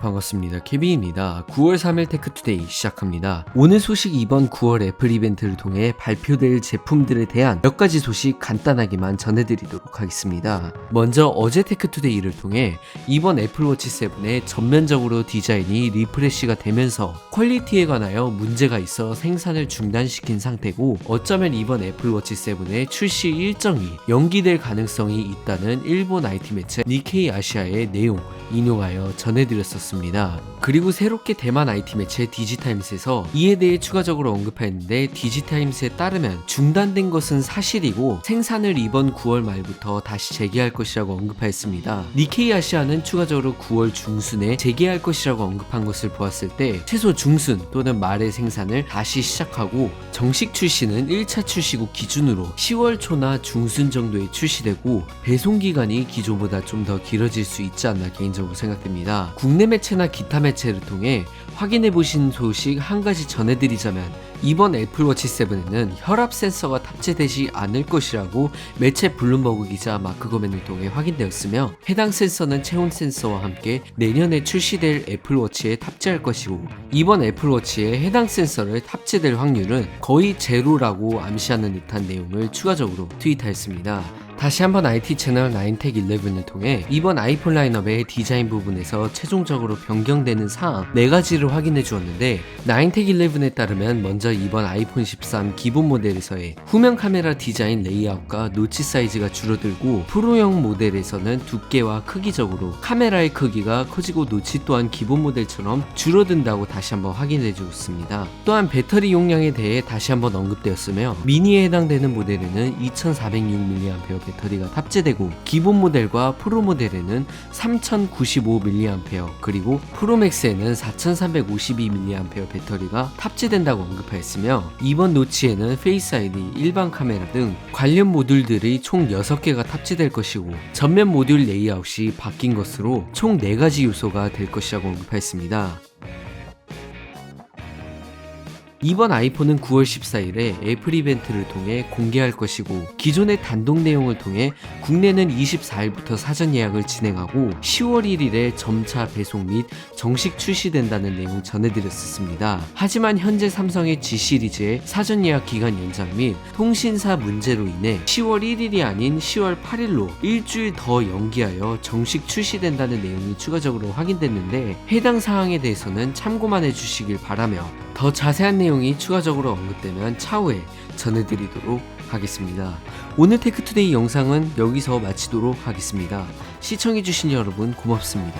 반갑습니다. 케빈입니다. 9월 3일 테크투데이 시작합니다. 오늘 소식 이번 9월 애플 이벤트를 통해 발표될 제품들에 대한 몇 가지 소식 간단하게만 전해드리도록 하겠습니다. 먼저 어제 테크투데이를 통해 이번 애플워치 7의 전면적으로 디자인이 리프레시가 되면서 퀄리티에 관하여 문제가 있어 생산을 중단시킨 상태고 어쩌면 이번 애플워치 7의 출시 일정이 연기될 가능성이 있다는 일본 IT 매체 니케이 아시아의 내용 인용하여 전해드렸었습니다. 그리고 새롭게 대만 IT 매체 디지타임스에서 이에 대해 추가적으로 언급하였는데 디지타임스에 따르면 중단된 것은 사실이고 생산을 이번 9월 말부터 다시 재개할 것이라고 언급하였습니다. 니케이 아시아는 추가적으로 9월 중순에 재개할 것이라고 언급한 것을 보았을 때 최소 중순 또는 말의 생산을 다시 시작하고 정식 출시는 1차 출시국 기준으로 10월 초나 중순 정도에 출시되고 배송 기간이 기존보다 좀 더 길어질 수 있지 않나 개인적으로 생각됩니다. 국내 매체나 기타 매체를 통해 확인해 보신 소식 한 가지 전해드리자면 이번 애플워치 7에는 혈압 센서가 탑재되지 않을 것이라고 매체 블룸버그 기자 마크 거맨을 통해 확인되었으며 해당 센서는 체온 센서와 함께 내년에 출시될 애플워치에 탑재할 것이고 이번 애플워치에 해당 센서를 탑재될 확률은 거의 제로라고 암시하는 듯한 내용을 추가적으로 트윗하였습니다. 다시 한번 IT 채널 9텍 11을 통해 이번 아이폰 라인업의 디자인 부분에서 최종적으로 변경되는 사항 4가지를 확인해 주었는데 9텍 11에 따르면 먼저 이번 아이폰 13 기본 모델에서의 후면 카메라 디자인 레이아웃과 노치 사이즈가 줄어들고 프로형 모델에서는 두께와 크기적으로 카메라의 크기가 커지고 노치 또한 기본 모델처럼 줄어든다고 다시 한번 확인해 주었습니다. 또한 배터리 용량에 대해 다시 한번 언급되었으며 미니에 해당되는 모델에는 2406mAh 배터리가 탑재되고 기본 모델과 프로 모델에는 3095mAh 그리고 프로맥스에는 4352mAh 배터리가 탑재된다고 언급하였으며 이번 노치에는 페이스 아이디, 일반 카메라 등 관련 모듈들이 총 6개가 탑재될 것이고 전면 모듈 레이아웃이 바뀐 것으로 총 4가지 요소가 될 것이라고 언급하였습니다. 이번 아이폰은 9월 14일에 애플 이벤트를 통해 공개할 것이고 기존의 단독 내용을 통해 국내는 24일부터 사전 예약을 진행하고 10월 1일에 점차 배송 및 정식 출시된다는 내용 전해드렸었습니다. 하지만 현재 삼성의 G 시리즈의 사전 예약 기간 연장 및 통신사 문제로 인해 10월 1일이 아닌 10월 8일로 일주일 더 연기하여 정식 출시된다는 내용이 추가적으로 확인됐는데 해당 사항에 대해서는 참고만 해주시길 바라며 더 자세한 내용이 추가적으로 언급되면 차후에 전해드리도록 하겠습니다. 오늘 테크투데이 영상은 여기서 마치도록 하겠습니다. 시청해주신 여러분 고맙습니다.